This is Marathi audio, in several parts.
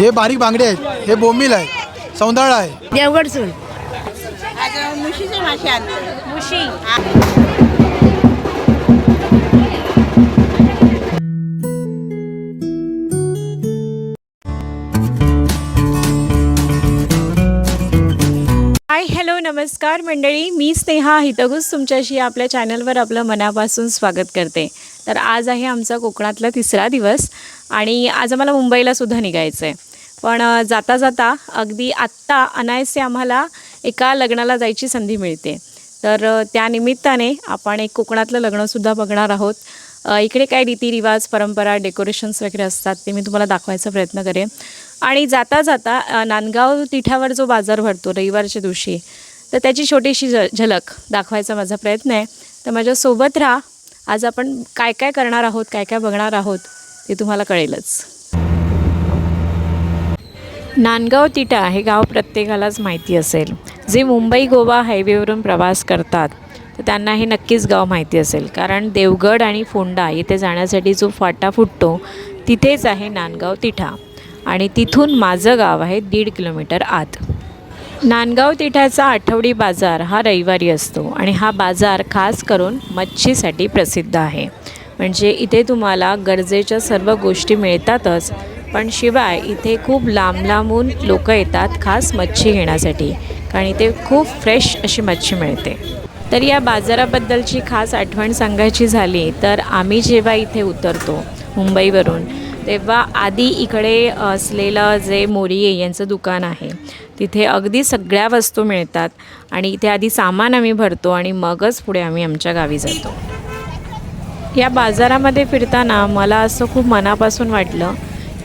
हे बारीक बांगडे आहेत. हे बोंबील आहे. सौंदाळा आहे. देवगडसून आज मुशीचे मासे आणले मुशी. हाय हॅलो नमस्कार मंडळी. मी स्नेहा हितगुज तुमच्याशी आपल्या चॅनलवर आपलं मनापासून स्वागत करते. तर आज आहे आमचा कोकणातला तिसरा दिवस आणि आज आम्हाला मुंबईला सुद्धा निघायचं आहे पण जाता जाता अगदी आत्ता अनायसे आम्हाला एका लग्नाला जायची संधी मिळते. तर त्यानिमित्ताने आपण एक कोकणातलं लग्नसुद्धा बघणार आहोत. इकडे काय रीतिरिवाज परंपरा डेकोरेशन्स वगैरे असतात ते मी तुम्हाला दाखवायचा प्रयत्न करेन. आणि जाता जाता नांदगाव तिठावर जो बाजार भरतो रविवारच्या दिवशी तर त्याची छोटीशी झ झलक दाखवायचा माझा प्रयत्न आहे. तर माझ्यासोबत राहा. आज आपण काय काय करणार आहोत काय काय बघणार आहोत ते तुम्हाला कळेलच. नांदगाव तिटा हे गाव प्रत्येकालाच माहिती असेल. जे मुंबई गोवा हायवेवरून प्रवास करतात तर त्यांना हे नक्कीच गाव माहिती असेल. कारण देवगड आणि फोंडा येथे जाण्यासाठी जो फाटा फुटतो तिथेच आहे नांदगाव तिठा. आणि तिथून माझं गाव आहे दीड किलोमीटर आत. नांदगाव तिठाचा आठवडी बाजार हा रविवारी असतो आणि हा बाजार खास करून मच्छीसाठी प्रसिद्ध आहे. म्हणजे इथे तुम्हाला गरजेच्या सर्व गोष्टी मिळतातच पण शिवाय इथे खूप लांब लांबून लोक येतात खास मच्छी घेण्यासाठी. कारण इथे खूप फ्रेश अशी मच्छी मिळते. तर या बाजाराबद्दलची खास आठवण सांगायची झाली तर आम्ही जेव्हा इथे उतरतो मुंबईवरून तेव्हा आधी इकडे असलेलं जे मोरिये यांचं दुकान आहे. तिथे अगदी सगळ्या वस्तू मिळतात आणि इथे आधी सामान आम्ही भरतो आणि मगच पुढे आम्ही आमच्या गावी जातो. या बाजारामध्ये फिरताना मला असं खूप मनापासून वाटलं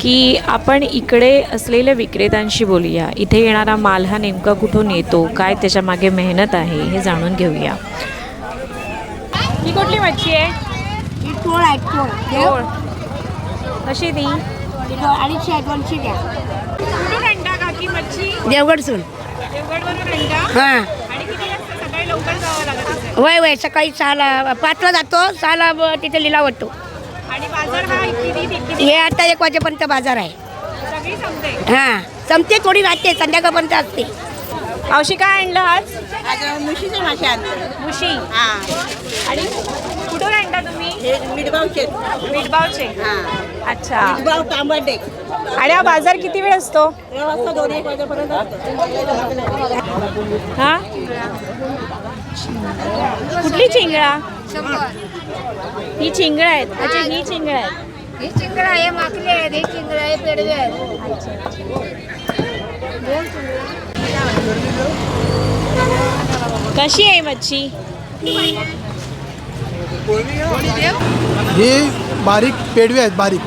की आपण इकडे असलेल्या विक्रेत्यांशी बोलूया. इथे येणारा माल हा नेमका कुठून येतो? काय त्याच्यामागे मेहनत आहे? हे जाणून घेऊया. ही कुठली मच्छी आहे? टोळ आहे टोळ देव. कशी ती? अडीचशे आहे दोनशे द्या. कुठून आणता काकी मच्छी? देवगडसून देवगडवरून आणता हां. आणि किती वाजता सकाळी लवकर जावं लागत असेल? वय वय सकाळी सहाला पाचला जातो सहाला तिथे लिलाव वाटतो हा किती किती आता एक वाजेपर्यंत बाजार आहे. हां संपते थोडी राहते संध्याकाळपर्यंत असते. औशी काय आणलं आज? आज मुशीचे मासे आणले. मुशी. हा. आणि कुठून आणता तुम्ही? हे मिठबावचे मिठबावचे हा. अच्छा. मिठबाव तांबडे. आणि हा बाजार किती वेळ असतो? वाजता दोन एक वाजेपर्यंत असतो. हा? कुठली चिंगळा? ही चिंगळा आहेत. अच्छा ही चिंगळा आहेत. हे चिंगळा आहे माकली आहेत हे चिंगळा आहे पेडवे आहेत. कशी आहे मच्छी? हे बारीक पेडवे आहेत बारीक.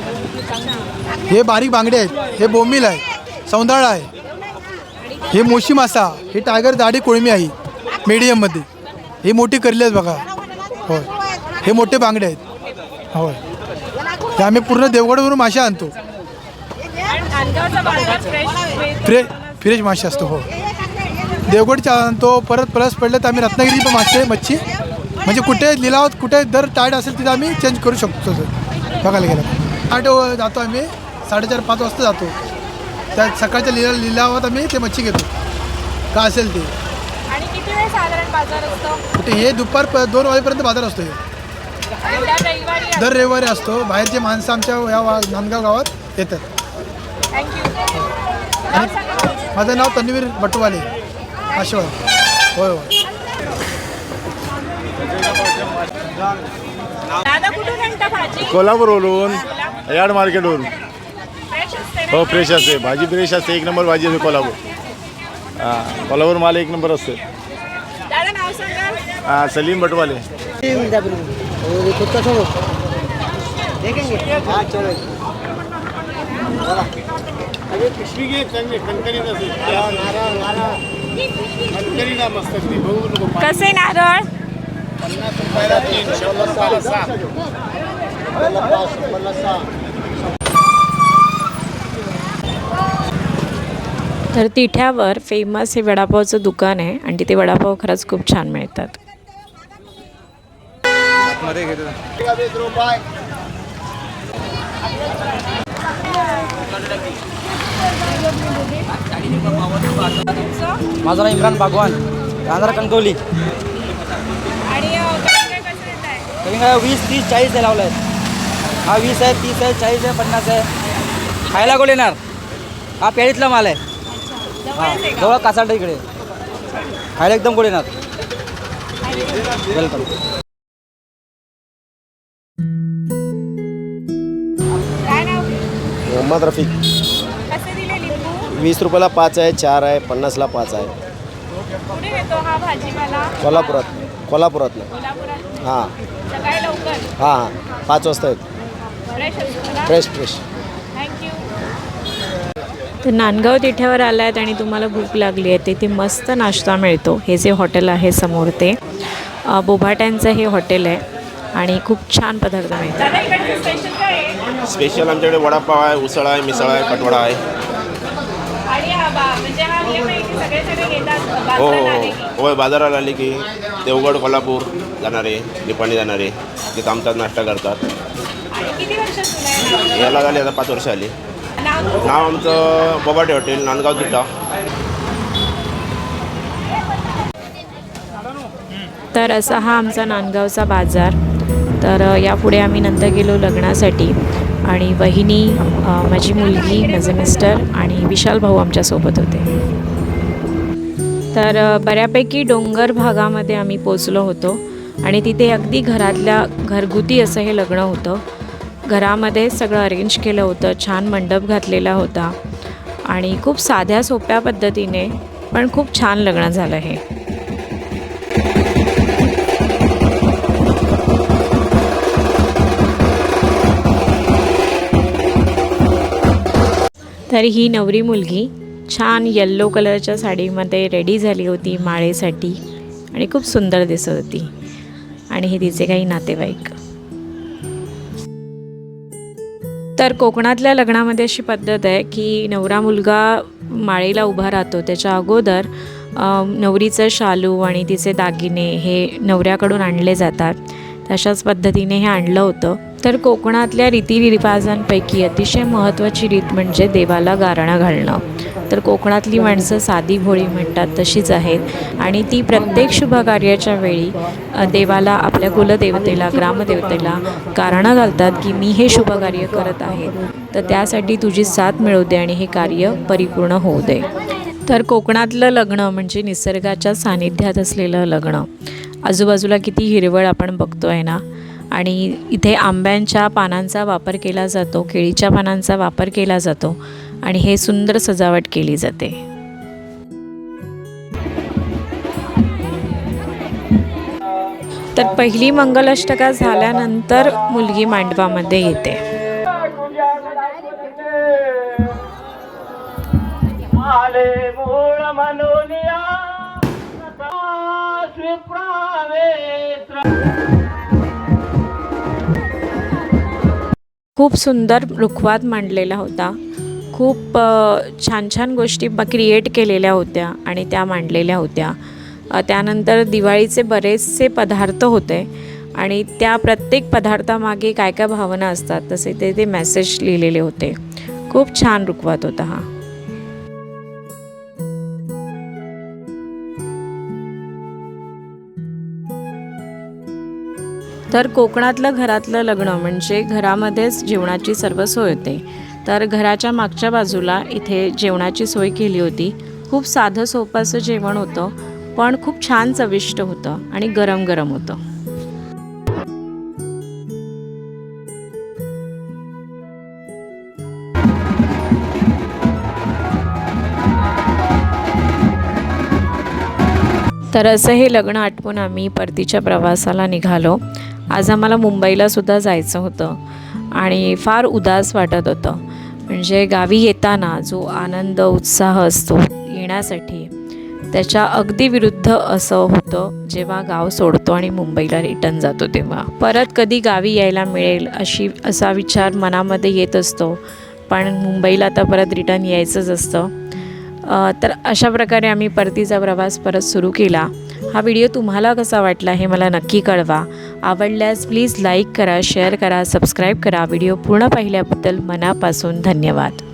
हे बारीक बांगडे आहेत हे बोंबील आहे सौंदाळा आहे. हे मोशी मासा हे टायगर दाढी कोळमी आहे मीडियममध्ये ही मोठी करली आहेत बघा. होय. हे मोठे बांगडे आहेत. होय. हे आम्ही पूर्ण देवगडवरून मासे आणतो. फ्रे फ्रेश मासे असतो हो. देवगडच्या आणतो परत प्लस पडलं तर आम्ही रत्नागिरी पण मासे मच्छी. म्हणजे कुठे लिलावात कुठे दर टाईट असेल तिथे आम्ही चेंज करू शकतो सर. बघायला गेलं आठ जातो आम्ही साडेचार पाच वाजता जातो. त्या सकाळच्या लिला लिलावात आम्ही ते मच्छी घेतो. का असेल ते. कुठे हे दुपार दोन वाजेपर्यंत बाजार असतो हे. दर रविवारी असतो. बाहेरचे माणसं आमच्या या वा- नांदगाव गावात येतात. थँक्यू माझं नाव तन्वीर बटवाले. आशेवाड होय होय. दादा कुठून आणता भाजी? कोल्हापूरवरून यार्ड मार्केटवरून. फ्रेश असते ना? हो फ्रेश असते. भाजी फ्रेश असते. एक नंबर भाजी असते कोल्हापूर. हां कोल्हापूर माल एक नंबर असते. दादा नाव सांगा. हां सलीम बटवाले. कसे नारळ? तर तिठ्यावर फेमस हे वडापावचं दुकान आहे आणि तिथे वडापाव खरंच खूप छान मिळतात. माझं नाव इम्रान बागवान राहणार कणकवली. काय वीस तीस चाळीस आहे लावलं आहे हा वीस आहे तीस आहे चाळीस आहे पन्नास आहे. खायला कोण येणार? हा पेळीतला माल आहे. हा जवळ कासारडा इकडे. खायला एकदम कोण येणार? वेलकम मोहम्मद रफिक. कसे दिले लिंबू? वीस रुपयाला पाच आहे चार आहे पन्नासला पाच आहे. कुठे येतो हा भाजीपाला कोल्हापुरात कोल्हापुरात. हां. सकाळी लवकर. हां हां. पाच वाजता आहेत फ्रेश असतो फ्रेश फ्रेश थँक्यू तर नांदगाव तिठ्यावर आला आहेत आणि तुम्हाला भूक लागली आहे. तिथे मस्त नाश्ता मिळतो. हे जे हॉटेल आहे समोर ते. अ, बोभाट्यांचं हे हॉटेल आहे. आणि खूप छान पदार्थ मिळतात. स्पेशल आमच्याकडे वडापाव आहे उसळ आहे मिसळ आहे कटवडा आहे. हा म्हणजे हा हो हो बाजारात आले की. होय बाजाराला आली की देवगड कोल्हापूर जाणारे निपाणी जाणारे ते थांबतात नाश्ता करतात? याला झाली आता पाच वर्ष आली. नाव नाव आमचं बोबाटे हॉटेल नांदगाव तिट्टा तर असा हा आमचा नांदगावचा बाजार. तर यापुढे आम्ही नंतर गेलो लग्नासाठी. आणि वहिनी माझी मुलगी माझे मिस्टर आणि विशाल भाऊ आमच्यासोबत होते. तर बऱ्यापैकी डोंगर भागामध्ये आम्ही पोचलो होतो. आणि तिथे अगदी घरातल्या घरगुती असं हे लग्न होतं. घरामध्ये सगळं अरेंज केलं होतं छान मंडप घातलेला होता. आणि खूप साध्या सोप्या पद्धतीने पण खूप छान लग्न झालं हे. तर ही नवरी मुलगी छान येल्लो कलरच्या साडीमध्ये रेडी झाली होती माळेसाठी आणि खूप सुंदर दिसत होती. आणि हे तिचे काही नातेवाईक. तर कोकणातल्या लग्नामध्ये अशी पद्धत आहे की नवरा मुलगा माळेला उभा राहतो. त्याच्या अगोदर नवरीचं शालू आणि तिचे दागिने हे नवऱ्याकडून आणले जातात. तशाच पद्धतीने हे आणलं होतं. तर कोकणातल्या रीतिरिवाजांपैकी अतिशय महत्त्वाची रीत म्हणजे देवाला गारणं घालणं. तर कोकणातली माणसं साधी भोळी म्हणतात तशीच आहेत. आणि ती प्रत्येक शुभकार्याच्या वेळी देवाला आपल्या कुलदेवतेला ग्रामदेवतेला गारणं घालतात की मी हे शुभकार्य करत आहे. तर त्यासाठी तुझी साथ मिळू दे आणि हे कार्य परिपूर्ण होऊ दे. तर कोकणातलं लग्न म्हणजे निसर्गाच्या सानिध्यात असलेलं लग्न. आजूबाजूला किती हिरवळ आपण बघतो आहे ना? आणि इथे आंब्यांच्या पानांचा वापर केला जातो केळीच्या पानांचा वापर केला जातो आणि हे सुंदर सजावट केली जाते. तर पहिली मंगलाष्टका झाल्यानंतर मुलगी मांडवामध्ये येते. खूप सुंदर रुखवात मांडलेला होता खूप छान छान गोष्टी ब क्रिएट केलेल्या होत्या आणि त्या मांडलेल्या होत्या. त्यानंतर दिवाळीचे बरेचसे पदार्थ होते आणि त्या प्रत्येक पदार्थामागे काय काय भावना असतात तसे ते ते मेसेज लिहिलेले होते. खूप छान रुखवात होता हा. तर कोकणातलं घरातलं लग्न म्हणजे घरामध्येच जेवणाची सर्व सोय होते. तर घराच्या मागच्या बाजूला इथे जेवणाची सोय केली होती. खूप साधं सोपं असं जेवण होतं पण खूप छान चविष्ट होतं आणि गरम गरम होतं. तर असं हे लग्न आठवून आम्ही परतीच्या प्रवासाला निघालो. आज आम्हाला मुंबईला सुद्धा जायचं होतं आणि फार उदास वाटत होतं. म्हणजे गावी येताना जो आनंद उत्साह असतो येण्यासाठी त्याच्या अगदी विरुद्ध असं होतं जेव्हा गाव सोडतो आणि मुंबईला रिटर्न जातो तेव्हा. परत कधी गावी यायला मिळेल अशी असा विचार मनामध्ये येत असतो. पण मुंबईला आता परत रिटर्न यायचंच असतं. तर अशा प्रकारे आम्ही परतीचा प्रवास परत सुरू केला. हा व्हिडिओ तुम्हाला कसा वाटला हे मला नक्की कळवा. आवडल्यास प्लीज लाईक करा शेअर करा सबस्क्राईब करा. व्हिडिओ पूर्ण पाहिल्याबद्दल मनापासून धन्यवाद.